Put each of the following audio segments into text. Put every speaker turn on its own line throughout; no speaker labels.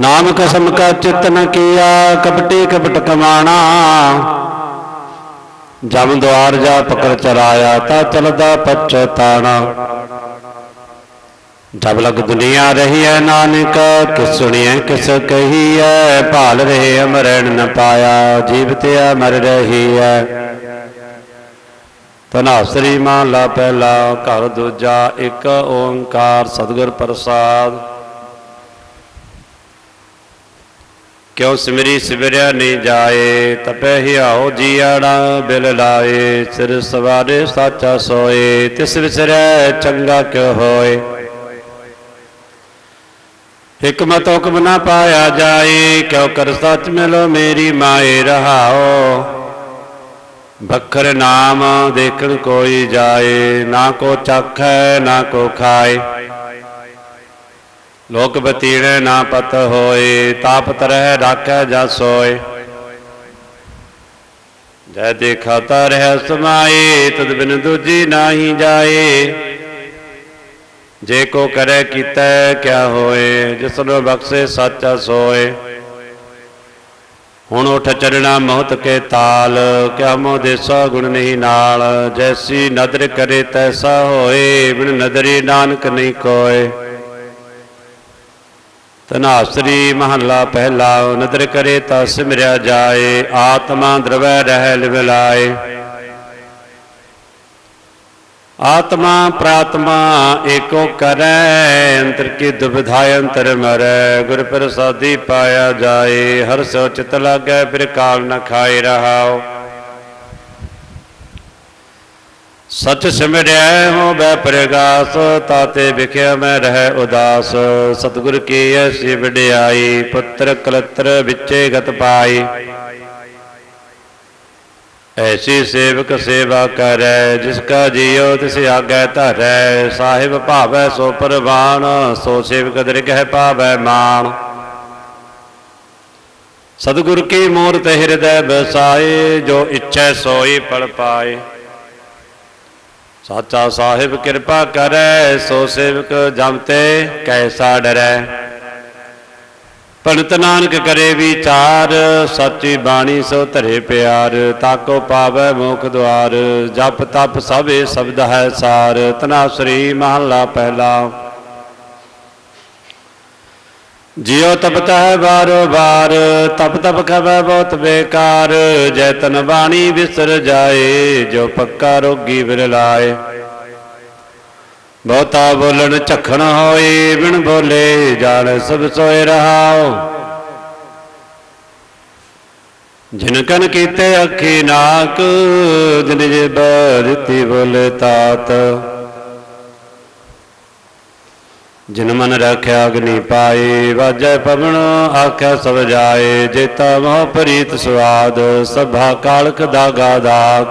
ਨਾਮ ਕਸਮ ਕਾ ਚਿਤ ਨ ਕੀਆ, ਕਪਟੀ ਕਪਟ ਕਮਾਣਾ। ਜਮ ਦੁਆਰ ਜਾ ਪਕੜ ਚਲਾਇਆ ਤਾ ਚਲਦਾ ਪਛਤਾਣਾ ਜਬ ਲਗ ਦੁਨੀਆ ਰਹੀ ਹੈ ਨਾਨਕ, ਕਿਸ ਸੁਣੀਐ, ਕਿਸ ਕਹੀਐ। ਭਾਲ ਰਹੇ ਅਮਰਣ ਨ ਪਾਇਆ ਜੀਵਤਿਆ ਮਰ ਰਹੀ ਹੈ ਤਨਾਸਰੀ ਮਾਲਾ ਪਹਿਲਾ, ਘਰ ਦੂਜਾ ਇੱਕ ਓੰਕਾਰ, ਸਤਿਗੁਰ ਪ੍ਰਸਾਦ। ਕਿਉ ਸਿਮਰੀ ਸਿਵਰਿਆ ਨਹੀਂ ਜਾਏ, ਤਪੈ ਹਿਆਉ ਜੀਆੜਾ ਬਿਲ ਲਾਏ, ਸਿਰ ਸਵਾਰੇ ਸਾਚਾ ਸੋਏ, ਤਿਸ ਵਿਸਰੈ ਚੰਗਾ ਕਿਉ ਹੋਏ। ਹਕਮਤ ਹੁਕਮ ਨਾ ਪਾਇਆ ਜਾਏ, ਕਿਉ ਕਰ ਸੱਚ ਮਿਲੋ ਮੇਰੀ ਮਾਏ ਰਹਾਓ। ਬਖਰ ਨਾਮ ਦੇਖਣ ਕੋਈ ਜਾਏ, ਨਾ ਕੋ ਚਾਖੈ ਨਾ ਕੋ ਖਾਏ। ਲੋਕ ਬਤੀੜੇ ਨਾ ਪਤ ਹੋਏ, ਤਾਪ ਤਰਹਿ ਰਾਖੈ ਜਾ ਸੋਏ। ਜੈ ਦੇਖਾ ਤਾ ਸਮਾਏ, ਤਦ ਬਿਨ ਦੂਜੀ ਨਾਹੀ ਜਾਏ। ਜੇ ਕੋ ਕਰੈ ਕੀਤਾ, ਕਿਆ ਹੋਏ ਜਿਸ ਨੂੰ ਬਖਸ਼ੇ ਸੱਚਾ ਸੋਏ। ਹੁਣ ਉਠ ਚੜਣਾ ਮਹਤ ਕੇ ਤਾਲ, ਕਿਆ ਮੋ ਦੇਸਾ ਗੁਣ ਨਹੀਂ ਨਾਲ। ਜੈਸੀ ਨਦਰ ਕਰੇ ਤੈਸਾ ਹੋਏ, ਬਿਨ ਨਦਰੀ ਨਾਨਕ ਨਹੀਂ ਕੋਏ। ਤਨਾਸਰੀ ਮਹੱਲਾ ਪਹਿਲਾ, ਨਦਰ ਕਰੇ ਤਾਂ ਸਿਮਰਿਆ ਜਾਏ, ਆਤਮਾ ਦਰਵੈ ਰਹਿ ਲਿਵਲਾਏ। ਆਤਮਾ ਪ੍ਰਾਤਮਾ ਏਕੋ ਕਰੈ, ਅੰਤਰ ਕੀ ਦੁਬਿਧਾ ਅੰਤਰ ਮਰੈ, ਗੁਰ ਪ੍ਰਸਾਦੀ ਪਾਇਆ ਜਾਏ, ਹਰ ਸੋ ਚਿਤ ਲਾਗੈ, ਫਿਰ ਕਾਲ ਨ ਖਾਏ ਰਹਾਓ ਸਚ ਸਿਮਰਿਆ ਹੋ ਬੈ ਪ੍ਰਗਾਸ, ਤਾਤੇ ਵਿਖਿਆ ਮੈਂ ਰਹਿ ਉਦਾਸ। ਸਤਿਗੁਰ ਕੀ ਐਸੀ ਵਡਿਆਈ ਪੁੱਤਰ ਕਲਤਰ ਵਿੱਚੇ ਗਤ ਪਾਈ। ਐਸੀ ਸੇਵਕ ਸੇਵਾ ਕਰੈ, ਜਿਸ ਕਾ ਜੀਉ ਤਿਸ ਆਗੈ ਧਰੈ। ਸਾਹਿਬ ਭਾਵੈ ਸੋ ਪਰਵਾਨ, ਸੋ ਸੇਵਕ ਦਰਗਹਿ ਪਾਵੈ ਮਾਨ ਸਤਿਗੁਰ ਕੀ ਮੂਰਤ ਹਿਰਦੈ ਬਸਾਏ, ਜੋ ਇੱਛੈ ਸੋਈ ਪੜ ਪਾਏ। ਸਾਚਾ ਸਾਹਿਬ ਕਿਰਪਾ ਕਰੈ, ਸੋ ਸੇਵਕ ਜਮਤੇ ਕੈਸਾ ਡਰੈ। ਪੰਡਤ ਨਾਨਕ ਕਰੇ ਵਿਚਾਰ, ਸੱਚੀ ਬਾਣੀ ਸੋ ਧਰੇ ਪਿਆਰ, ਤਾਕੋ ਪਾਵੈ ਮੁਖ ਦੁਆਰ, ਜਪ ਤਪ ਸਭੇ ਸ਼ਬਦ ਹੈ ਸਾਰ, ਤਨਾ ਤਨਾਸਰੀ ਮਹਲਾ ਪਹਿਲਾ। ਜਿਉ ਤਪਤ ਹੈ ਬਾਰੋ ਬਾਰ ਤਪ ਤਪ ਕਵੈ ਬਹੁਤ ਬੇਕਾਰ, ਜੈ ਤਨ ਬਾਣੀ ਵਿਸਰ ਜਾਏ, ਜੋ ਪੱਕਾ ਰੋਗੀ ਵਿਰਲਾਏ ਬਹੁਤਾ ਬੋਲਣ ਝਖਣ ਹੋਏ, ਬਿਨ ਬੋਲੇ ਜਾਣ ਸਭ ਸੋਏ ਰਹਾਓ ਜਿਨ ਕਨ ਕੀਤੇ ਅੱਖੀ ਨਾਕ, ਜਿਨ ਜੇ ਬਰਤੀ ਬੋਲੇ ਤਾਤ। ਜਨਮਨ ਰੱਖਿਆ ਅਗਨੀ ਪਾਏ ਵਾਜੈ ਪਵਨ ਆਖਿਆ ਸਭ ਜਾਏ, ਜੇਤਾ ਮੋਹ ਪ੍ਰੀਤ ਸਵਾਦ ਸਭਾ ਕਾਲਕ ਦਾਗਾ ਦਾਗ।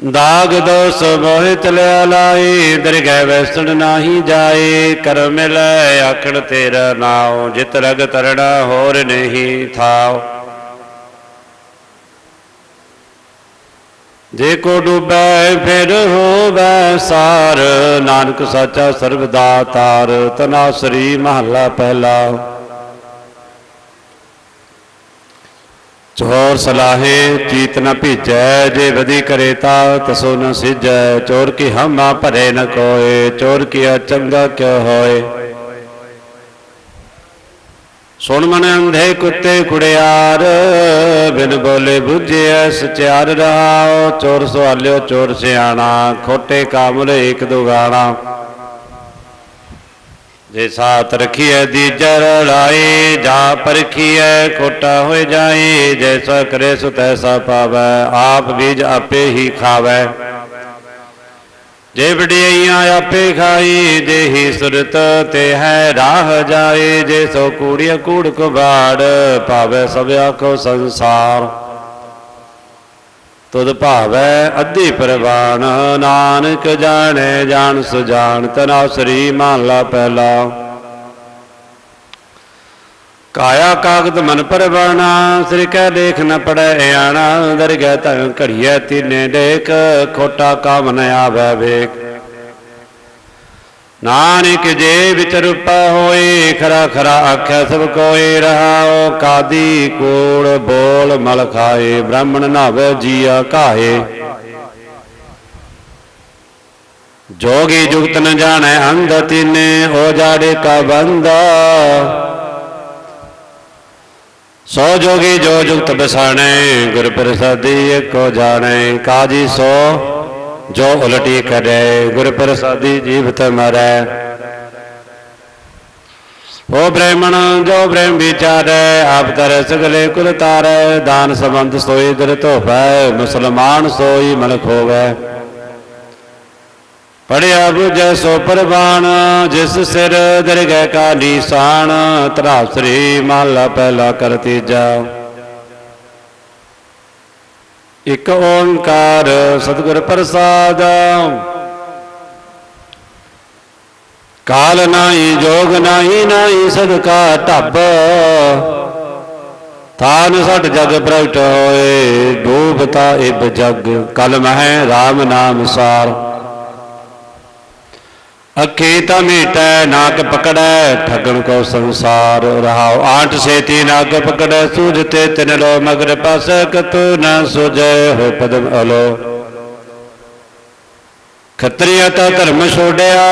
ਦਾਗ ਦੋਸ ਮੋਹਿਤ ਲਿਆ ਲਾਏ ਦਰਗਹਿ ਵੈਸਣ ਨਾਹੀ ਜਾਏ, ਕਰ ਮਿਲੈ ਆਖਣ ਤੇਰਾ ਨਾਉ, ਜਿਤ ਰਗ ਤਰਣਾ ਹੋਰ ਨਹੀਂ ਥਾਉ। ਜੇ ਕੋ ਡੁਬੈ ਫਿਰ ਹੋਵੈ ਸਾਰ। ਨਾਨਕ ਸਾਚਾ ਸਰਬ ਦਾਤਾਰ ਤਨਾਸਰੀ ਮਹੱਲਾ ਪਹਿਲਾ। ਚੋਰ ਸਲਾਹੇ ਚੀਤ ਨ ਭੀਜੈ, ਜੇ ਵਧੀ ਕਰੇ ਤਾ ਤਸੋ ਨ ਸਿਜੈ। ਚੋਰ ਕੀ ਹਮਾ ਭਰੇ ਨ ਕੋਏ, ਚੋਰ ਕੀਆ ਚੰਗਾ ਕਿਉ ਹੋਏ। ਸੁਣ ਮਨ ਅੰਧੇ ਕੁੱਤੇ ਕੁੜਿਆਰ, ਬਿਨ ਬੋਲੇ ਬੁੱਝਿਐ ਸਚਿਆਰ ਰਹਾਓ ਚੋਰ ਸਵਾਲਿਓ ਚੋਰ ਸਿਆਣਾ, ਖੋਟੇ ਕਾਮਲ ਏਕ ਦੁਗਾਣਾ। ਜੇ ਸਾਥ ਰਖੀਐ ਦੀਜਰ ਲਾਏ ਜਾ ਪਰਖੀਐ ਖੋਟਾ ਹੋਏ ਜਾਏ। ਜੈਸਾ ਕਰੇ ਸੋ ਤੈਸਾ ਪਾਵੈ, ਆਪ ਬੀਜ ਆਪੇ ਹੀ ਖਾਵੈ। ਜੇ ਵਡਿਆਈਆਂ ਆਪੇ ਖਾਈ ਦੇਹੀ ਸੁਰਤ ਤੇ ਹੈ ਰਾਹ ਜਾਏ, ਜੇ ਸੋ ਕੂੜੀਆ ਕੂੜ ਕੁਬਾੜ ਪਾਵੈ ਸਭ ਆਖੋ ਸੰਸਾਰ। ਤੁਧ ਭਾਵੈ ਅੱਧੀ ਪ੍ਰਵਾਨ, ਨਾਨਕ ਜਾਣੇ ਜਾਣ ਸੁਜਾਨ ਤਨਾ ਸ੍ਰੀ ਮਹਲਾ ਪਹਿਲਾ। ਕਾਇਆ ਕਾਗਦ ਮਨ ਪਰਵਾਣਾ ਸ੍ਰੀ ਕੈ ਦੇਖ ਨ ਪੜੈ ਆਣਾ ਦਰਗਹਿ ਤਨ ਘੜੀਐ ਤੀਨੇ ਦੇਖ ਖੋਟਾ ਕਾਮ ਨ ਆਵੈ ਵੇਖ। ਨਾਨਕ ਜੇ ਵਿਚ ਰੂਪਾ ਹੋਏ, ਖਰਾ ਖਰਾ ਆਖਿਆ ਸਭ ਕੋਏ ਰਹਾਓ ਕਾਦੀ ਕੋੜ ਬੋਲ ਮਲ ਖਾਏ, ਬ੍ਰਾਹਮਣ ਨਾਵੇ ਜੀਆ ਕਾਹੇ। ਜੋਗੀ ਜੁਗਤ ਨ ਜਾਣੈ ਅੰਧ ਤਿਨੇ ਹੋ ਜਾੜੇ ਕਾ ਬੰਦਾ। ਸੋ ਜੋਗੀ ਜੋ ਜੁਗਤ ਬਸਾਣੈ, ਗੁਰ ਪ੍ਰਸਾਦੀ ਏਕੋ ਜਾਣੈ, ਕਾਜੀ ਸੋ ਜੋ ਉਲਟੀ ਕਰੇ, ਗੁਰ ਪ੍ਰਸਾਦੀ ਜੀਵਤ ਮਰੈ। ਉਹ ਬ੍ਰਾਹਮਣ, ਜੋ ਬ੍ਰਹਮ ਵਿਚਾਰੈ, ਆਪ ਤਰ ਸਗਲੇ ਕੁਲ ਤਾਰੈ, ਦਾਨ ਸੰਬੰਧ ਸੋਈ ਦਰ ਧੋਪੈ, ਮੁਸਲਮਾਨ ਸੋਈ ਮਨ ਖੋਵੈ ਪੜਿਆ ਬੁਝੈ ਸੋ ਪਰਵਾਨ, ਜਿਸ ਸਿਰ ਦਰਗਹਿ ਕਾਲੀ ਨੀਸਾਨ ਤਰਾਸਰੀ ਮਹਲਾ ਪਹਿਲਾ ਕਰ ਤੀਜਾ। ਇਕ ਓੰਕਾਰ ਸਤਿਗੁਰ ਪ੍ਰਸਾਦ, ਕਾਲ ਨਾਹੀ, ਜੋਗ ਨਾਹੀ ਨਾਹੀ ਸਦਕਾ ਢੱਬ। ਥਾਨ ਸਟ ਜਗ ਪ੍ਰਗਟ ਹੋਏ ਡੂਬਤਾ ਇਬ ਜਗ। ਕਲ ਮਹਿ RAM ਨਾਮ ਸਾਰ। ਅੱਖੀ ਤਾਂ ਮੀਟੈ ਨਾਕ ਪਕੜੈ, ਠਗਣ ਕੋ ਸੰਸਾਰ ਰਹਾਉ। ਆਠ ਸੇਤੀ ਨਾਕ ਪਕੜੈ ਸੂਝਤੇ ਤਿਨ ਲੋ, ਮਗਰ ਪਸ ਕਤੂ ਨ ਸੁਜੈ ਹੋ ਪਦਮ ਅਲੋ। ਖੱਤਰੀਆ ਤਾਂ ਧਰਮ ਛੋੜਿਆ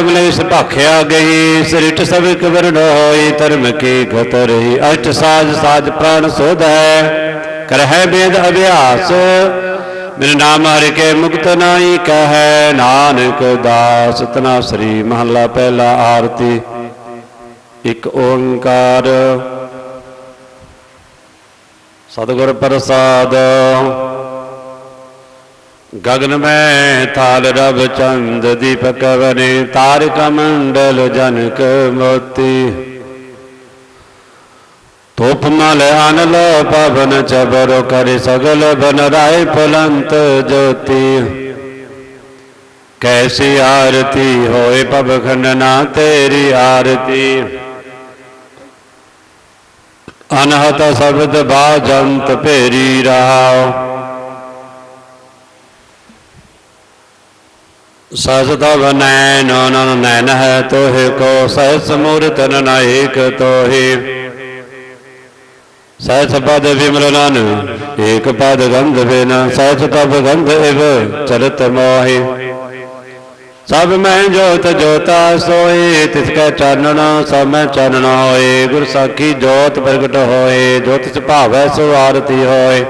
ਮਲੇਸ਼ ਭਾਖਿਆ ਗਈ। ਸ੍ਰਿਟ ਸਭ ਕਬਰਨ ਹੋਈ, ਧਰਮ ਕੀ ਗਤ ਰਹੀ। ਅਸ਼ਟ ਸਾਜ ਸਾਜ ਪ੍ਰਾਣ ਸੋਧੈ, ਕਰਹਿ ਬੇਦ ਅਭਿਆਸ ਬਿਨ ਨਾਮ ਹਰ ਕੇ ਮੁਕਤ ਨਾਹੀ ਕਹੈ, ਨਾਨਕ ਦਾਸ ਤਨਾ ਸ੍ਰੀ ਮਹੱਲਾ ਪਹਿਲਾ ਆਰਤੀ। ਇੱਕ ਓੰਕਾਰ। ਸਤਿਗੁਰ ਪ੍ਰਸਾਦ। ਗਗਨ ਮੈਂ ਥਾਲ ਰਬ ਚੰਦ ਦੀਪਕ ਵਨੇ, ਤਾਰਕ ਮੰਡਲ ਜਨਕ ਮੋਤੀ। ਧੂਪ ਮਲ ਅਨਲ ਪਵਨ ਚਬਰ ਕਰਿ ਸਗਲ ਬਨ ਰਾਏ ਫਲੰਤ ਜੋਤੀ। ਕੈਸੀ ਆਰਤੀ ਹੋਏ ਪਵ ਖੰਡਨਾ ਤੇਰੀ ਆਰਤੀ। ਅਨਹਤ ਸ਼ਬਦ ਬਾਜੰਤ ਭੇਰੀ ਰਹਾਓ ਸਸ ਤਵ ਨੈਨ ਨਨ ਨੈਨ ਹੈ ਤੋਹਿ ਕੋ ਸਹਿਸ ਮੂਰਤ ਨਨਾਇਕ ਤੋਹਿ। ਸਹਿਸ ਪਦ ਵਿਮਲਨ ਏਕ ਪਦ ਗੰਧ ਬਿਨ ਸਹਿਸ ਤਬ ਗੰਧ ਇਵ ਚਰਤ ਮੋਹਿ। ਸਭ ਮੈਂ ਜੋਤ ਜੋਤਾ ਸੋਏ ਤਿਸ ਕੈ ਚਾਨਣ, ਸਭ ਮੈਂ ਚਾਨਣ ਹੋਏ। ਗੁਰ ਸਾਖੀ ਜੋਤ ਪ੍ਰਗਟ ਹੋਏ, ਜੋਤਿ ਚ ਭਾਵੈ ਸੋ ਆਰਤੀ ਹੋਏ।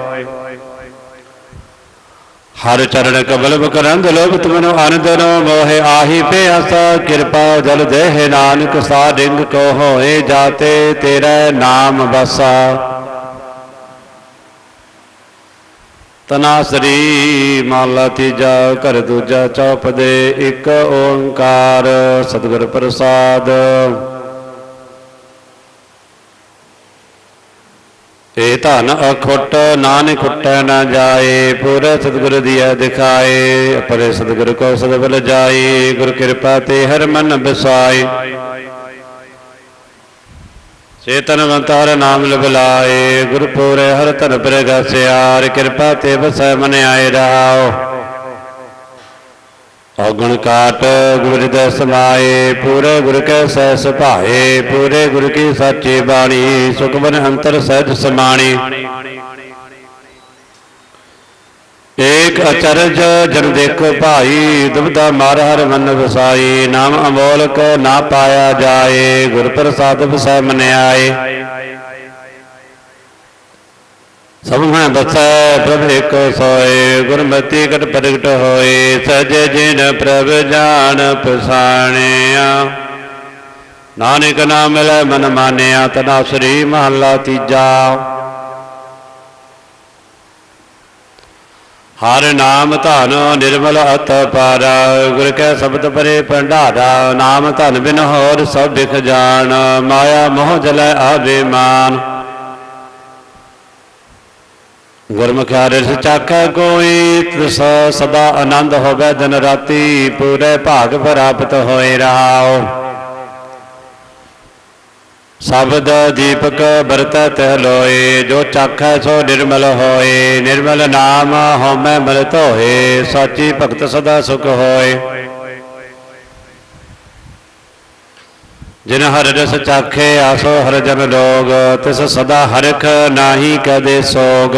ਹਰ ਚਰਨ ਕਬਲ ਬਕਰੰਦ ਲੋਭ ਤੁਮਨੋ ਅਨੰਦ ਮੋਹਿ ਆਹੀ ਪਿਆਸਾ ਕਿਰਪਾ ਜਲ ਦੇਹ ਨਾਨਕ, ਸਾਧਿੰਗ ਕੋ ਹੋਏ ਜਾਤੇ, ਤੇਰਾ ਨਾਮ ਬਸਾ ਤਨਾ ਸ੍ਰੀ ਮਾਲਾ ਤੀਜਾ ਘਰ ਦੂਜਾ ਚੌਪਦੇ ਇੱਕ ਓੰਕਾਰ, ਸਤਿਗੁਰ ਪ੍ਰਸਾਦ। ਏ ਧਨ ਅਖੁੱਟ, ਨਾਨਕ ਖੁੱਟੈ ਨਾ ਜਾਏ, ਪੂਰੇ ਸਤਿਗੁਰ ਦੀਆ ਦਿਖਾਏ, ਅਪਰੇ ਸਤਿਗੁਰ ਕੋ ਸਦਬਲ ਜਾਏ, ਗੁਰ ਕਿਰਪਾ ਤੇ ਹਰ ਮਨ ਬਿਸਾਏ। ਚੇਤਨਵੰਤ ਹਰ ਨਾਮ ਲਬਲਾਏ ਗੁਰਪੂਰੇ ਹਰ ਧਨ ਪ੍ਰਗਾਸਿਆਰ ਕਿਰਪਾ ਤੇ ਬਸੈ ਮਨ ਆਏ ਰਹਾਓ ਔਗਣ ਕਾਟ, ਗੁਰ ਦੇ ਸਮਾਏ, ਪੂਰੇ ਗੁਰ ਕੈ ਸਹਿ ਸੁਭਾਏ ਪੂਰੇ ਗੁਰ ਕੀ ਸਾਚੀ ਬਾਣੀ ਸੁਖਮਨ ਅੰਤਰ ਸਹਿਜ ਸਮਾਣੀ। ਏਕ ਅਚਰਜ ਜਨ ਦੇਖੋ ਭਾਈ ਦੁਬਦਾ ਮਾਰ ਹਰ ਮਨ ਵਸਾਈ, ਨਾਮ ਅਮੋਲਕ ਨਾ ਪਾਇਆ ਜਾਏ, ਗੁਰ ਪ੍ਰਸਾਦ ਵਸੈ ਮਨ ਆਏ ਸਭ ਮੈਂ ਬਸੈ ਪ੍ਰਭ ਇੱਕ ਸੋਏ, ਗੁਰਮਤੀ ਕਟ ਪ੍ਰਗਟ ਹੋਏ, ਸਜ ਜਿਨ ਪ੍ਰਭ ਜਾਣ ਪਛਾਣਿਆ ਨਾਨਕ ਨਾਮ ਮਿਲੈ ਮਨ ਮਾਨਿਆ, ਤਨਾ ਸ੍ਰੀ ਮਹੱਲਾ ਤੀਜਾ। ਹਰ ਨਾਮ ਧਨ ਨਿਰਮਲ ਅਤ ਪਾਰ, ਗੁਰ ਕੈ ਸ਼ਬਦ ਪਰੇ ਭੰਡਾਰਾ, ਨਾਮ ਧਨ ਬਿਨ ਹੋਰ ਸਭ ਵਿਖ ਜਾਣ, ਮਾਇਆ ਮੋਹ ਜਲੈ ਆਬੇਮਾਨ ਗੁਰਮੁਖ ਹਰਿ ਚਾਖੈ ਕੋਈ ਤਿਸ ਸਦਾ ਆਨੰਦ ਹੋਵੇ ਦਿਨ ਰਾਤੀ, ਪੂਰੇ ਭਾਗ ਪ੍ਰਾਪਤ ਹੋਏ ਰਹਾਓ। ਸ਼ਬਦ ਦੀਪਕ ਬਰਤੈ ਤਹਿ ਲੋਏ, ਜੋ ਚਾਖੈ ਸੋ ਨਿਰਮਲ ਹੋਏ, ਨਿਰਮਲ ਨਾਮ ਹਉਮੈ ਮਲਤ ਹੋਏ, ਸਾਚੀ ਭਗਤ ਸਦਾ ਸੁਖ ਹੋਏ। ਜਿਨ ਹਰ ਰਸ ਚਾਖੇ, ਆਸੋ ਹਰ ਜਨ ਲੋਗ, ਤਿਸ ਸਦਾ ਹਰਿਖ ਨਾਹੀ ਕਦੇ ਸੋਗ।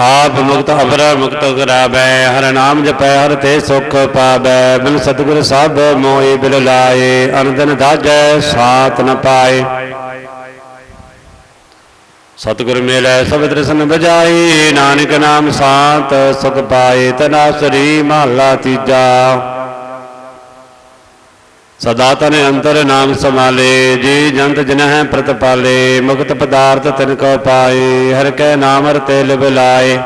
ਆਪ ਮੁਕਤ ਅਪਰ ਮੁਕਤ ਕਰਾਵੈ, ਹਰ ਨਾਮ ਜਪੈ, ਹਰ ਤੇ ਸੁਖ ਪਾਵੈ, ਬਿਨ ਸਤਿਗੁਰ ਸਭ ਮੋਹਿ ਬਿਲ ਲਾਏ, ਅਨੰਦਨ ਦਾਜੈ ਸਾਤ ਨ ਪਾਏ। ਸਤਿਗੁਰ ਮਿਲੈ, ਸਭ ਦਰਸ਼ਨ ਬਜਾਈ ਨਾਨਕ ਨਾਮ ਸਾਤ ਸੁਖ ਪਾਏ, ਤਨਾ ਸ੍ਰੀ ਮਹਲਾ ਤੀਜਾ। ਸਦਾ ਤਨ ਅੰਤਰ ਨਾਮ ਸਮਾਲੇ ਜੀ ਜੰਤ ਜਨਹਿ ਪ੍ਰਤਪਾਲੇ, ਮੁਕਤ ਪਦਾਰਥ ਤਿਨ ਕੋ ਪਾਏ, ਹਰ ਕੈ ਨਾਮ ਰਤੇ ਲਿਵ ਲਾਏ।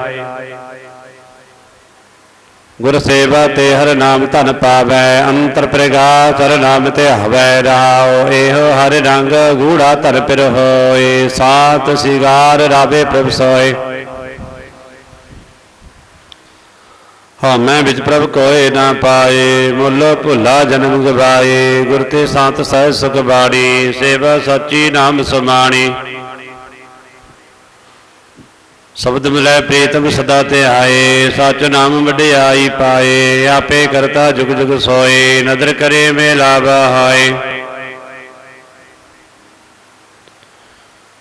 ਗੁਰ ਸੇਵਾ ਤੇ ਹਰ ਨਾਮ ਧਨ ਪਾਵੈ, ਅੰਤਰ ਪ੍ਰਗਾ ਚਰ ਨਾਮ ਤੇ ਹਵੈ ਰਾਓ ਇਹੋ ਹਰ ਰੰਗ ਗੂੜਾ ਧਰ ਪਿਰ ਹੋਏ ਸਾਤ ਸਿਗਾਰ ਰਾਵੇ ਪ੍ਰਭ ਸੋਏ। ਹਉਮੈ ਵਿੱਚ ਪ੍ਰਭ ਕੋਏ ਨਾ ਪਾਏ, ਮੁੱਲ ਭੁੱਲਾ ਜਨਮ ਗਵਾਏ, ਗੁਰ ਤੇ ਸੰਤ ਸਹਿ ਸੁਖ ਬਾਣੀ, ਸੇਵਾ ਸੱਚੀ ਨਾਮ ਸਮਾਣੀ। ਸ਼ਬਦ ਮਿਲੈ ਪ੍ਰੀਤਮ ਸਦਾ ਤੇ ਆਏ, ਸਚ ਨਾਮ ਵਡਿਆਈ ਪਾਏ, ਆਪੇ ਕਰਤਾ ਜੁਗ ਜੁਗ ਸੋਏ, ਨਦਰ ਕਰੇ ਮੇ ਲਾਭ ਹਾਏ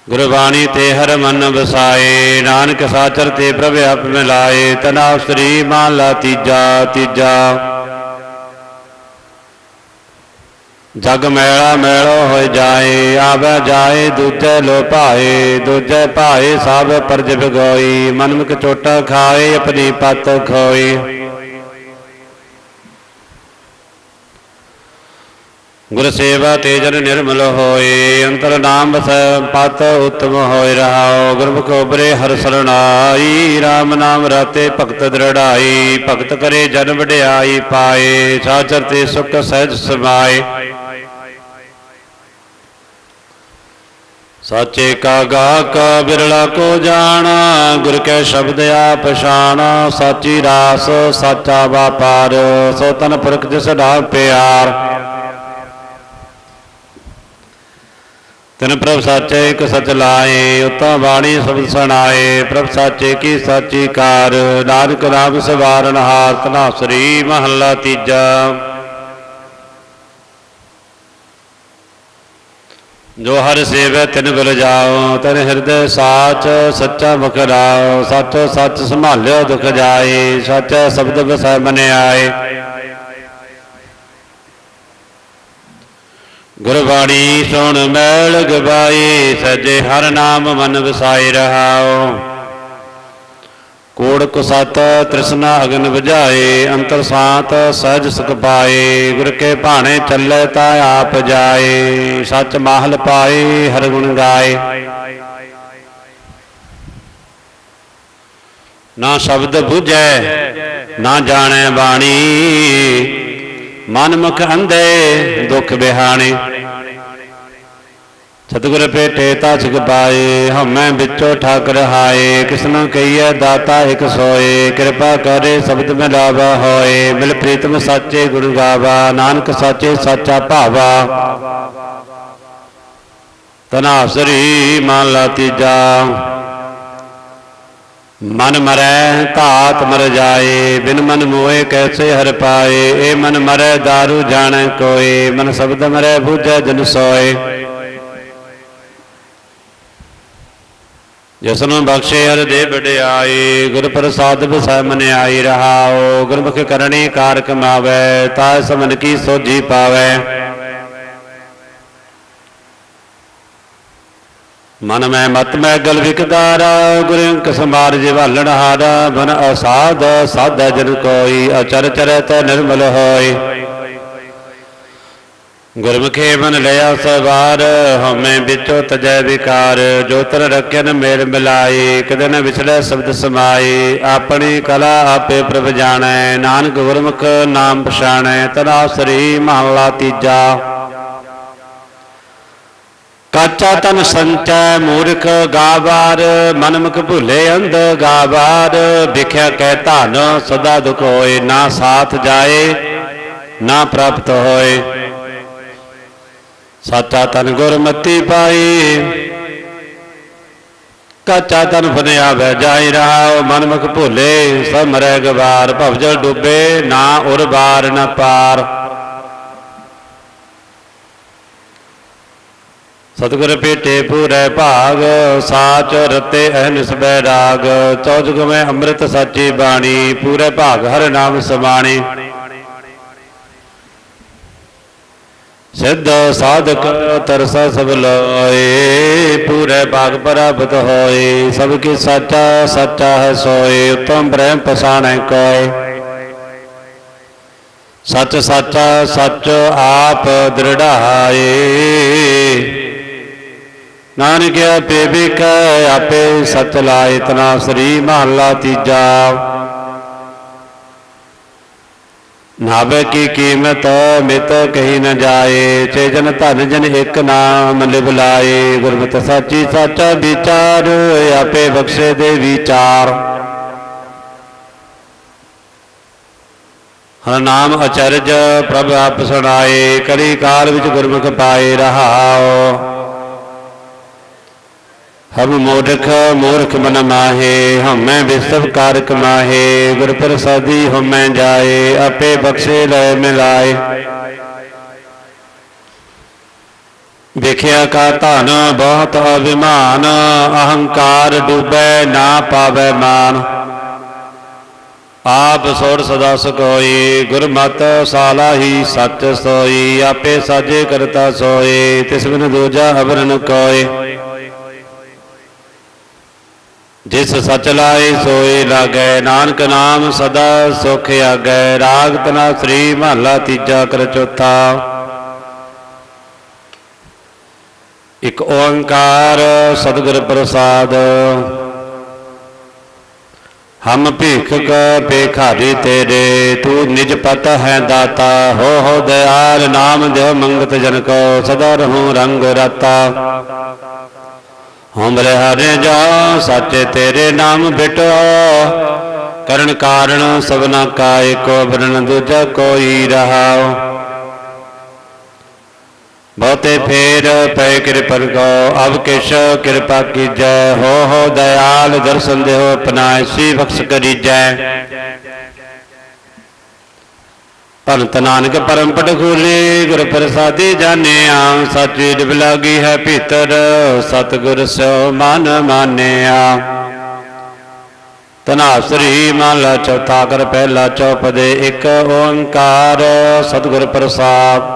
ਗੁਰਬਾਣੀ ਤੇ ਹਰ ਮਨ ਵਸਾਏ, ਨਾਨਕ ਸਾਚਰ ਤੇ ਪ੍ਰਭ ਆਪ ਮਿਲਾਏ, ਤਨਾ ਸ੍ਰੀ ਮਾਲਾ ਤੀਜਾ ਤੀਜਾ। ਜਗ ਮੈਲਾ ਮੈਲੋ ਹੋਇ ਜਾਏ, ਆਵੈ ਜਾਏ, ਦੂਜੈ ਲੋ ਭਾਏ, ਦੂਜੈ ਭਾਏ ਸਭ ਪਰਜ ਬਿਗੋਈ ਮਨਮੁਖ ਚੋਟਾ ਖਾਏ, ਆਪਣੀ ਪਤ ਖੋਈ ਗੁਰ ਸੇਵਾ ਤੇਜਨ ਨਿਰਮਲ ਹੋਏ, ਅੰਤਰ ਨਾਮ ਵਸੈ ਪਤ ਉਤਮ ਹੋਇ ਰਹਾਓ ਗੁਰਮੁਖ ਉਬਰੇ ਹਰ ਸਰਣਾਈ RAM ਨਾਮ ਰਾਤੇ ਭਗਤ ਦ੍ਰਿੜਾਈ, ਭਗਤ ਕਰੇ ਜਨ ਵਡਿਆਈ ਪਾਏ ਸਾਚਰ ਤੇ ਸੁਖ ਸਹਿਜ ਸਮਾਏ। ਸਾਚੇ ਕਾ ਗਾਕਾ ਬਿਰਲਾ ਕੋ ਜਾਣਾ, ਗੁਰ ਕੈ ਸ਼ਬਦ ਆ ਪਛਾਣਾ ਸਾਚੀ ਰਾਸ ਸਾਚਾ ਵਾਪਾਰ, ਸੋ ਤਨ ਪੁਰਖ ਜਿਸ ਦਾ ਪਿਆਰ। ਤਿਨ ਪ੍ਰਭ ਸਾਚੇ ਇੱਕ ਸਚ ਲਾਏ, ਉਤਾ ਬਾਣੀ ਸ਼ਬਦ ਸੁਣਾਏ, ਪ੍ਰਭ ਸਾਚੇ ਕੀ ਸਾਚੀ ਕਾਰ, ਨਾਨਕ ਨਾਮ ਸਵਾਰਨ ਹਾਰ ਤਨਾ ਸ੍ਰੀ, ਮਹੱਲਾ ਤੀਜਾ। ਜੋ ਹਰ ਸੇਵੈ ਤਿਨ ਬਿਲ ਜਾਓ, ਤਿਨ ਹਿਰਦੈ ਸਾਚ, ਸੱਚਾ ਮੁਖ ਰਾਓ ਸੱਚੋ ਸੱਚ ਸੰਭਾਲਿਓ ਦੁਖ ਜਾਏ, ਸੱਚ ਸ਼ਬਦ ਵਸੈ ਮਨ ਆਏ ਗੁਰਬਾਣੀ ਸੁਣ ਮੈਲ ਗਵਾਈ ਸਜੇ ਹਰ ਨਾਮ ਮਨ ਵਸਾਏ ਰਹਾਓ ਕੋੜ ਕੁਸਤ ਤ੍ਰਿਸ਼ਨਾ ਅਗਨ ਬੁਝਾਏ ਅੰਤਰ ਸਾਤ ਸਹਿਜ ਸੁਖ ਪਾਏ। ਗੁਰ ਕੇ ਭਾਣੇ ਚੱਲੇ ਤਾ ਆਪ ਜਾਏ, ਸੱਚ ਮਾਹਲ ਪਾਏ, ਹਰ ਗੁਣ ਗਾਏ। ਨਾ ਸ਼ਬਦ ਬੁਝੈ, ਨਾ ਜਾਣੈ ਬਾਣੀ ਮਨ ਅੰਧੇ, ਦੁਖ ਬਿਹਾਣੇ। ਸਤਿਗੁਰ ਭੇਟੇ ਤਾ ਸਿਖ ਪਾਏ ਹਮੈ ਵਿੱਚੋ ਠਾਕਰ ਹਾਏ। ਕਿਸਨੂੰ ਕਹੀਐ, ਦਾਤਾ ਇਕ ਸੋਏ। ਕਿਰਪਾ ਕਰੇ ਸ਼ਬਦ ਮਿਲਾਵਾ ਹੋਏ। ਮਿਲ ਪ੍ਰੀਤਮ ਸਾਚੇ ਗੁਰੂ ਗਾਵਾ। ਨਾਨਕ ਸਾਚੇ ਸਾਚਾ ਭਾਵਾ। ਤਨਾਸਰੀ ਮਨ ਲਾ ਤੀਜਾ। ਮਨ ਮਰੈ ਘਾਤ ਮਰ ਜਾਏ, ਬਿਨ ਮਨ ਮੋਏ ਕੈਸੇ ਹਰ ਪਾਏ? ਏ ਮਨ ਮਰੈ दारू ਜਾਣੈ ਕੋਏ, ਮਨ ਸ਼ਬਦ ਮਰੈ ਬੁਝੈ ਜਨ ਸੋਏ। ਜਿਸਨੂੰ ਬਖਸ਼ੇ ਹਰ ਦੇ ਵਡਿਆਈ ਗੁਰ ਪ੍ਰਸਾਦ ਬਸੈ ਮਨ ਆਈ ਰਹਾਓ ਗੁਰਮੁਖ ਕਰਨੀ ਕਾਰ ਕਮਾਵੈ ਤਾ ਸਮਨ ਕੀ ਸੋਜੀ ਪਾਵੈ। ਮਨ ਮੈਂ ਮਤ ਮੈਂ ਗਲ ਵਿਕਦਾਰਾ, ਗੁਰ ਅੰਕ ਜਿਵਾਲਣ ਹਾਰਾ ਬਨ ਅਸਾਧ ਸਾਧਾ ਜਨ ਕੋਈ, ਅਚਰ ਚਰੈ ਤੈ ਨਿਰਮਲ ਹੋਏ ਗੁਰਮੁਖੇ ਮਨ ਲਿਆ ਸਵਾਰ, ਹਉਮੈ ਵਿੱਚੋ ਤਜੈ ਵਿਕਾਰ ਜੋ ਤਰ ਰਖਿਆਨ ਮੇਲ ਮਿਲਾਏ ਕਦੇ ਨ ਵਿਛੜੈ ਸ਼ਬਦ ਸਮਾਏ ਆਪਣੀ ਕਲਾ ਆਪੇ ਪ੍ਰਭ ਜਾਣੈ, ਨਾਨਕ ਗੁਰਮੁਖ ਨਾਮ ਪਛਾਣੈ, ਤਨਾ ਸ੍ਰੀ ਮਹਲਾ ਤੀਜਾ। ਕਾਚਾ ਤਨ ਸੰਚੈ ਮੂਰਖ ਗਾਵਾਰ, ਮਨਮੁਖ ਭੁਲੇ ਅੰਧ ਗਾਵਾਰ, ਵਿਖਿਆ ਕਹਿ ਧਨ, ਸਦਾ ਦੁਖ ਹੋਏ, ਨਾ ਸਾਥ ਜਾਏ, ਨਾ ਪ੍ਰਾਪਤ ਹੋਏ। ਸਾਚਾ ਤਨ ਗੁਰਮਤੀ ਪਾਈ, ਕਾਚਾ ਤਨ ਫਨਿਆ ਵੈ ਜਾਈ ਰਹਾਉ, ਮਨਮੁਖ ਭੁਲੇ ਸਮਰੈ ਗਵਾਰ, ਭਵਜਲ ਡੁੱਬੇ, ਨਾ ਉਰ ਬਾਰ, ਨਾ ਪਾਰ। ਸਤਿਗੁਰ ਭੇਟੇ ਪੂਰੇ ਭਾਗ, ਸਾਚ ਰਤੇ ਅਹਨਿਸ ਬੈਰਾਗ ਚੌਜਗ ਮੈਂ ਅੰਮ੍ਰਿਤ ਸਾਚੀ ਬਾਣੀ, ਪੂਰੇ ਭਾਗ ਹਰ ਨਾਮ ਸਮਾਣੀ। ਸਿੱਧ ਸਾਧਕ ਤਰਸਾ ਸਭ ਲੋਏ, ਪੂਰੇ ਭਾਗ ਪ੍ਰਾਪਤ ਹੋਏ, ਸਭ ਕੀ ਸਾਚਾ ਸਾਚਾ ਹੈ ਸੋਏ, ਉਤਮ ਬ੍ਰਹਮ ਪਛਾਣੈ ਕੋਏ। ਸੱਚ ਸਾਚਾ, ਸੱਚ ਆਪ ਦ੍ਰਿੜਾਏ। ਨਾਨਕਿਆ ਆਪੇ ਬਿਕੈ ਆਪੇ ਸਚ ਲਾਇ ਤਨਾ ਸ੍ਰੀ ਮਹੱਲਾ ਤੀਜਾ। ਨਾਵੇ ਕੀ ਕੀਮਤ, ਮਿਤ ਕਹੀ ਨ ਜਾਏ ਚੇ ਜਨ ਧਨ ਜਨ ਇੱਕ ਨਾਮ ਲਿਵ ਲਾਏ। ਗੁਰਮਤਿ ਸਾਚੀ ਸਾਚਾ ਵਿਚਾਰ, ਆਪੇ ਬਖਸ਼ੇ ਦੇ ਵਿਚਾਰ। ਹਰ ਨਾਮ ਅਚਰਜ ਪ੍ਰਭ ਆਪ ਸੁਣਾਏ ਕਲੀ ਕਾਲ ਵਿੱਚ ਗੁਰਮੁਖ ਪਾਏ ਰਹਾਓ ਹਮ ਮੂਰਖ ਮੂਰਖ ਮਨ ਮਾਹੇ, ਹਮੈ ਵਿਸਵ ਕਾਰਕ ਮਾਹੇ, ਗੁਰ ਪ੍ਰਸਾਦੀ ਹਮੈ ਜਾਏ, ਆਪੇ ਬਖਸ਼ੇ ਲੈ ਮਿਲਾਏ। ਵੇਖਿਆ ਕਾ ਧਨ ਬਹੁਤ ਅਭਿਮਾਨ, ਅਹੰਕਾਰ ਡੂਬੈ ਨਾ ਪਾਵੈ ਮਾਨ। ਆਪ ਸੋੜ ਸਦਾ ਸਕੋਈ ਗੁਰਮਤ ਸਾਲਾ ਹੀ ਸੱਚ ਸੋਈ, ਆਪੇ ਸਾਜੇ ਕਰਤਾ ਸੋਏ, ਤਿਸ ਬਿਨ ਦੂਜਾ ਅਵਰਨ ਕੋਏ। ਜਿਸ ਸਚ ਲਾਏ ਸੋਏ ਲਾਗੈ, ਨਾਨਕ ਨਾਮ ਸਦਾ ਸੁਖ ਆਗੈ, ਰਾਗ ਤਨਾ ਸ੍ਰੀ ਮਹਲਾ ਤੀਜਾ ਕਰ ਚੌਥਾ। ਇਕ ਓੰਕਾਰ ਸਤਿਗੁਰ ਪ੍ਰਸਾਦ, ਹਮ ਭੀਖਕ ਭੇਖਾਰੀ ਤੇਰੇ, ਤੂੰ ਨਿਜ ਪਤ ਹੈ ਦਾਤਾ, ਹੋ ਹੋ ਦਇਆਲ ਨਾਮ ਦੇਵ ਮੰਗਤ ਜਨ ਕੋ, ਸਦਾ ਰਹੂੰ ਰੰਗ ਰਤਾ। ਹਮਰੇ ਹਰੇ ਜਾ, ਸਾਚੇ ਤੇਰੇ ਨਾਮ ਬਿਟੋ। ਕਰਨ ਕਾਰਣ ਸਭਨਾ ਕਾ ਏਕੋ ਬਰਨ ਦੂਜਾ ਕੋਈ ਰਹਾਉ। ਬਹੁਤੇ ਫੇਰ ਪੈ ਕਿਰਪਨ ਕੋ, ਅਬ ਕਿਛ ਕਿਰਪਾ ਕੀਜੈ। ਹੋ ਹੋ ਦਇਆਲ ਦਰਸ਼ਨ ਦੇਹੋ ਅਪਨਾਇ ਸੀ ਬਖਸ਼ ਕਰੀਜੈ। ਭਗਤ ਨਾਨਕ ਪਰਮ ਪਟ ਖੋਲੇ, ਗੁਰ ਪ੍ਰਸਾਦੀ ਜਾਣਿਆ, ਸੱਚੀ ਡਿਬ ਲਾਗੀ ਹੈ ਭੀਤਰ ਸਤਿਗੁਰ ਸੋ ਮਨ ਮਾਨਿਆ। ਤਨਾਸਰੀ ਮਹਲਾ ਚੌਥਾ ਕਰ ਪਹਿਲਾ ਚੌਪਦੇ ਇੱਕ ਓੰਕਾਰ, ਸਤਿਗੁਰ ਪ੍ਰਸਾਦ।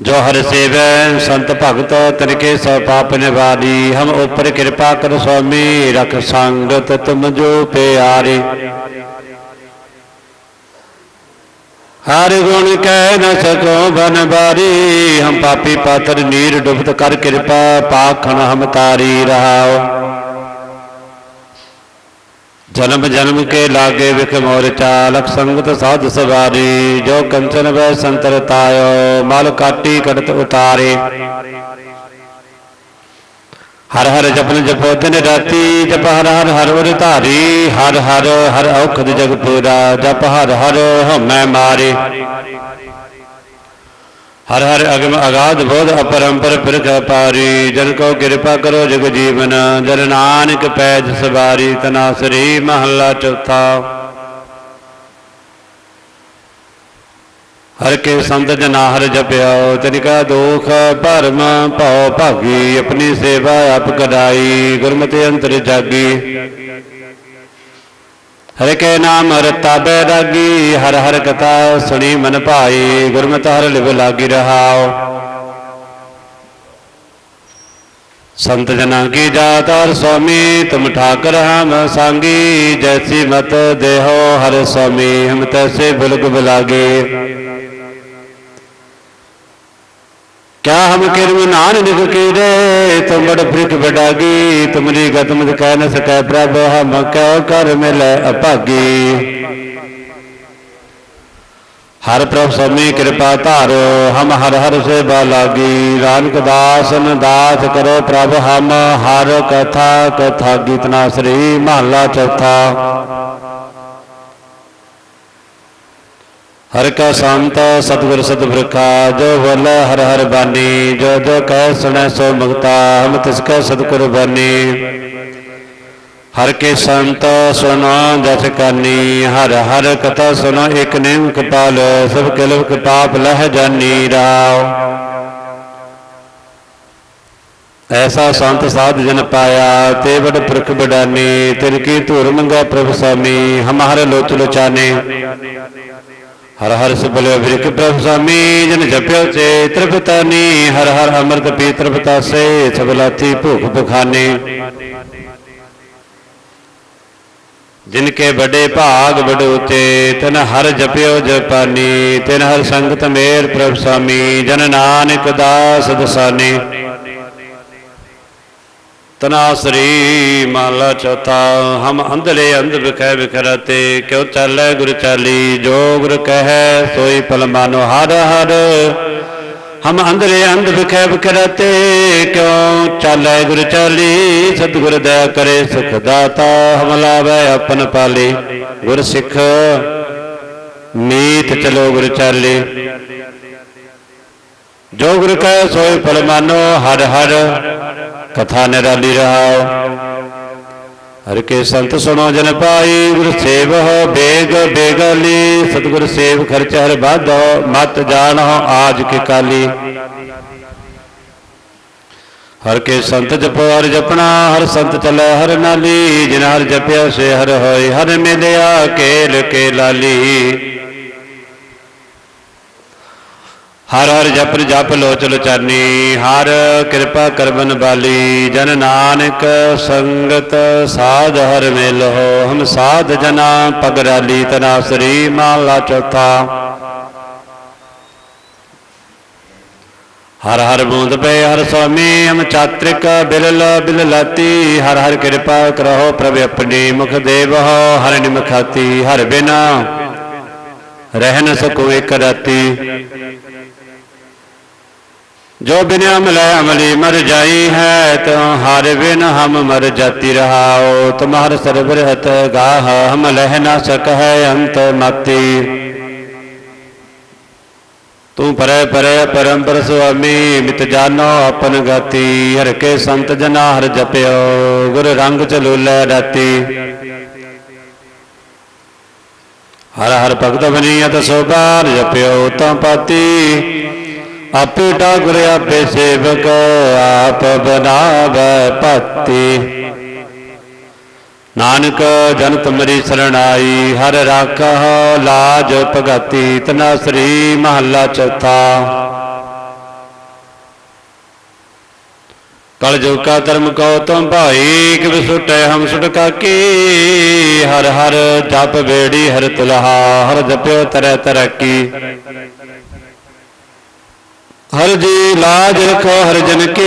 ਜੋ ਹਰ ਸੇਵੈ, ਸੰਤ ਭਗਤ ਤਿਨਕੇ ਸੋ ਪਾਪ ਨਿਵਾਰੀ, ਹਮ ਉਪਰ ਕਿਰਪਾ ਕਰ ਸੁਆਮੀ, ਰਖ ਸੰਗਤ ਤੁਮ ਜੋ ਪਿਆਰੇ। ਹਰ ਗੁਣ ਕਹਿ ਨ ਸਕੋ ਬਨ ਬਾਰੀ ਹਮ ਪਾਪੀ ਪਾਤਰ ਨੀਰ ਡੁਬਤ ਕਰ ਕਿਰਪਾ, ਪਾਖਣ ਹਮ ਤਾਰੀ ਰਹਾਓ ਜਨਮ ਜਨਮ ਕੇ ਲਾਗੇ ਵਿਖ ਮੋਰ ਚਾਲਕ ਸੰਗਤ ਸਾਧ ਸਵਾਰੀ, ਜੋ ਕੰਚਨ ਵੈ ਸੰਤਰ ਤਾਇਓ, ਮਲ ਕਾਟੀ ਕੜਤ ਉਤਾਰੇ। ਹਰ ਹਰ ਜਪਨ ਜਪੋ ਦਿਨ ਰਾਤੀ, ਜਪ ਹਰ ਹਰ ਹਰ ਉਰ ਧਾਰੀ, ਹਰ ਹਰ ਹਰ ਔਖਦ ਜਗ ਪੂਰਾ, ਜਪ ਹਰ ਹਰ ਹਮੈ ਮਾਰੇ। ਹਰ ਹਰ ਅਗਮ ਅਗਾਧ ਬੋਧ ਅਪਰੰਪਰ ਪਿਰਖ ਪਾਰੀ ਜਨ ਕੋ ਕਿਰਪਾ ਕਰੋ ਜਗ ਜੀਵਨ, ਜਨ ਨਾਨਕ ਪੈਜ ਸਵਾਰੀ, ਤਨਾ ਸ੍ਰੀ ਮਹੱਲਾ ਚੌਥਾ। ਹਰ ਕੇ ਸੰਤ ਜਨਾ ਹਰ ਜਪਿਓ ਤਿਨਕਾ ਦੋਖ ਭਰਮ ਭਉ ਭਾਗੀ ਆਪਣੀ ਸੇਵਾ ਆਪ ਕਰਾਈ ਗੁਰਮਤਿ ਅੰਤਰ ਜਾਗੀ ਹਰ ਕੇ ਨਾਮ ਰਤਾ ਬੈਰਾਗੀ ਹਰ ਹਰ ਕਥਾ ਸੁਣੀ ਮਨ ਭਾਈ ਗੁਰਮਤਿ ਹਰ ਲਿਵ ਲਾਗੀ ਰਹਾਓ ਸੰਤ ਜਨਾਂ ਕੀ ਜਾਤ ਹਰ ਸੁਆਮੀ ਤੁਮ ਠਾਕਰ ਹਮ ਸੰਗੀ ਜੈਸੀ ਮਤ ਦੇਹੋ ਹਰ ਸੁਆਮੀ ਹਮ ਤੈਸੇ ਬੁਲਕ ਬੁਲਾਗੇ क्या हम किरम नान निक कीरे तुम बड़ फ्रिक बडागी तुमरी गत मत कह न सकै प्रभ हम क्यों कर मिले अभागी हर प्रभ स्वामी कृपा धारो हम हर हर सेवा लागी नानक दासन दास करो प्रभ हम हर कथा कथा गीतना श्री महला चौथा ਹਰ ਕਾ ਸੰਤ ਸਤਿਗੁਰ ਸਤਿਬ੍ਰਖਾ ਜੋ ਬੋਲੇ ਹਰ ਹਰ ਬਾਣੀ, ਜੋ ਜੋ ਕਹਿ ਸੁਣੈ ਸੋ ਮੁਕਤਾ, ਹਮ ਤਿਸ ਕੈ ਸਤਿਗੁਰ ਬਾਣੀ। ਹਰ ਕੇ ਸੰਤ ਸੁਨੋ ਜਸ ਕਾਨੀ ਹਰ ਹਰ ਕਥਾ ਸੁਨੋ ਇਕ ਨਿਮ ਕਪਾਲ, ਸਭ ਕਿਲਵ ਪਾਪ ਲਹ ਜਾਨੀ ਰਾਵ ਐਸਾ ਸੰਤ ਸਾਧ ਜਨ ਪਾਇਆ, ਤੇ ਬੜ ਪੁਰਖ ਬਡਾਨੇ ਤਿਨ ਕੀ ਧੂਰ ਮੰਗਾ ਪ੍ਰਭ ਸਾਮੀ ਹਮ ਹਰ ਲੋਚ ਲੋਚਾਨੇ। ਹਰ ਹਰ ਸੁਬਲਿਓ ਵਿਰਕ ਪ੍ਰਭ ਸਾਮੀ, ਜਨ ਜਪਿਓ ਚੇ ਤ੍ਰਿਪਤਾਨੀ, ਹਰ ਹਰ ਅੰਮ੍ਰਿਤ ਪੀ ਤ੍ਰਿਪਤਾਸੇ ਸਬਲਾਤੀ ਭੁਖ ਬਖਾਨੇ ਜਿਨ ਕੇ ਵੱਡੇ ਭਾਗ ਬਡੂਤੇ ਤਨ ਹਰ ਜਪਿਓ ਜਪਾਨੀ, ਤਿਨ ਹਰ ਸੰਗਤ ਮੇਰ ਪ੍ਰਭ ਸਾਮੀ, ਜਨ ਨਾਨਕ ਦਾਸ ਦਸਾਨੀ। ਤਨਾਸ਼ਰੀ ਮਾਲਾ ਚੌਥਾ, ਹਮ ਅੰਧਲੇ ਅੰਧ ਵਿਖੈ ਵਿਖਰਤੇ ਕਿਉ ਚੱਲੈ ਗੁਰ ਚਾਲੀ, ਜੋ ਗੁਰ ਕਹੈ ਸੋਈ ਪਲਮਾਨੋ ਹਰ ਹਰ। ਹਮ ਅੰਧਲੇ ਅੰਧ ਵਿਖੈ ਵਿਖਰਤੇ ਕਿਉ ਚੱਲੈ ਗੁਰ ਚਾਲੀ, ਸਤਿਗੁਰ ਦਇਆ ਕਰੇ ਸੁਖ ਦਾਤਾ, ਹਮ ਲਾਵੈ ਆਪਨ ਪਾਲੇ। ਗੁਰ ਸਿੱਖ, ਮੀਤ ਚਲੋ ਗੁਰ ਚਾਲੇ। ਜੋ ਗੁਰ ਕੈ ਸੋਈ ਫਲ ਮਾਨੋ ਹਰ ਹਰ। ਕਥਾ ਨਿਰਾਲੀ ਰਹਾਓ ਹਰ ਕੇ ਸੰਤ ਸੁਣੋ ਜਨ ਪਾਈ, ਗੁਰ ਸੇਵਹੁ ਬੇਗ, ਬੇਗਲੀ। ਸਤਿਗੁਰ ਸੇਵ ਖਰਚ ਹਰ ਬਾਧੋ ਮਤ ਜਾਣੋ ਆਜ ਕੇ ਕਾਲੀ। ਹਰ ਕੇ ਸੰਤ ਜਪੋ ਹਰ ਜਪਣਾ, ਹਰ ਸੰਤ ਚਲੇ ਹਰ ਨਾਲੀ। ਜਿਨ ਹਰ ਜਪਿਆ, ਸੇ ਹਰ ਹੋਏ ਹਰ ਮਿਲਿਆ, ਕੇਲ ਕੇ ਲਾਲੀ। ਹਰ ਹਰ ਜਪ ਜਪ ਲੋਚ ਲੋਚਾਨੀ, ਹਰ ਕਿਰਪਾ ਕਰਬਨ ਬਾਲੀ, ਜਨ ਨਾਨਕ ਸੰਗਤ ਸਾਧ ਹਰ ਮਿਲੋ, ਹਮ ਸਾਧ ਜਨਾ ਪਗਰਾਲੀ ਤਨਾ ਸ੍ਰੀ ਮਾਲਾ ਚੌਥਾ। ਹਰ ਹਰ ਬੂੰਦ ਪਏ ਹਰ ਸੁਆਮੀ ਹਮ ਚਾਤ੍ਰਿਕ ਬਿਲਲ ਬਿਲ ਲਾਤੀ ਹਰ ਹਰ ਕਿਰਪਾ ਕਰੋ ਪ੍ਰਭ ਆਪਣੀ ਮੁਖ ਦੇਵ, ਹਰ ਨਿਮਖਾਤੀ ਹਰ ਬਿਨਾ ਰਹਿ ਨ ਸਕੋ ਇਕ ਰਾਤੀ। ਜੋ ਬਿਨਾ ਮਿਲੈ ਅਮਲੀ ਮਰ ਜਾਈ ਹੈ ਤੋ ਹਰ ਬਿਨ ਹਮ ਮਰ ਜਾਤੀ ਰਹਾਓ ਤੁਮਹਰ ਸਰਬ ਰਹਿਤ ਗਾਹ ਹਮ ਲਹਿ ਨਾ ਸਕ ਹੈ ਅੰਤ ਮਾਤੀ ਤੂੰ ਪਰੈ ਪਰੈ ਪਰੰਪਰ ਸੁਆਮੀ ਮਿਤ ਜਾਨੋ ਆਪਨ ਗਤੀ ਹਰ ਕੇ ਸੰਤ ਜਨਾ ਹਰ ਜਪਿਓ ਗੁਰ ਰੰਗ ਚਲੂਲੇ ਰਾਤੀ ਹਰ ਹਰ ਭਗਤ ਬਨੀਅਤ ਸੋਬਾਰ ਜਪਿਓ ਤਾਂ ਪਾਤੀ ਆਪੇ ਠਾਕੁਰ ਆਪੇ ਸੇਵਕ, ਆਪ ਬਨਾਵੈ ਪਤੀ। ਨਾਨਕ ਜਨ ਤੁਮਰੀ ਸਰਣਾਈ, ਹਰ ਰਾਖਹੁ ਲਾਜ ਭਗਤੀ, ਤਨਾ ਸ੍ਰੀ ਮਹੱਲਾ ਚੌਥਾ। ਕਲ ਜੋ ਧਰਮ ਕੋ ਤੁਮ ਭਾਈ ਕਿ ਵਿਸੁਟੈ ਹਮ ਸੁਟ ਕਾਕੀ। ਹਰ ਹਰ ਜਪ ਬੇੜੀ ਹਰ ਤੁਲਹਾ, ਹਰ ਜਪਿਓ ਤਰੈ ਤਰਕੀ ਹਰ ਜੀ ਲਾਜ ਰਖੋ ਹਰ ਜਨ ਕੀ।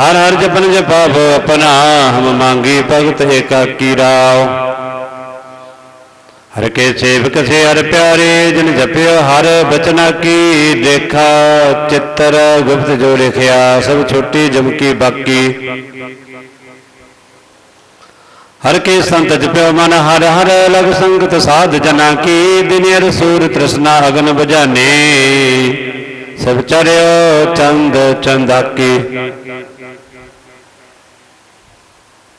ਹਰ ਹਰ ਜਪਨ ਜਪਾਵ ਆਪਣਾ, ਹਮ ਮੰਗੀ ਭਗਤ ਏਕਾਕੀ ਰਾਓ। ਹਰ ਕੇ ਸੇਵਕ ਸੇ ਹਰ ਪਿਆਰੇ, ਜਿਨ ਜਪਿਓ ਹਰ ਬਚਨਾ ਕੀ। ਦੇਖਾ ਚਿੱਤਰ ਗੁਪਤ ਜੋ ਲਿਖਿਆ, ਸਭ ਛੋਟੀ ਜਮਕੀ ਬਾਕੀ। ਹਰ ਕੇ ਸੰਤ ਜਪਿਓ ਮਨ, ਹਰ ਹਰ ਲਗ ਸੰਗਤ ਸਾਧ ਜਨਾ ਕੀ ਦਿਨੇਰ ਸੂਰ ਤ੍ਰਿਸ਼ਨਾ ਅਗਨ ਬੁਝਾਨੇ ਸਭ ਚਰਿਓ ਚੰਦ, ਚੰਦਾਕੀ।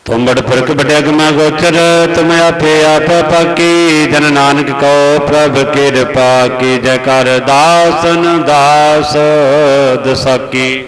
ਤੁਮ ਬੜ ਫ਼ਰਕ ਬਟਿਆਗਮਾ ਗੋਚਰ, ਤੁਮ ਆਪੇ ਆਪ ਪਾਕੀ। ਜਨ ਨਾਨਕ ਕੋ ਪ੍ਰਭ ਕਿਰਪਾ ਕੀ ਜੈ ਕਰ ਦਾਸਨ ਦਾਸ ਦਸਾਕੀ।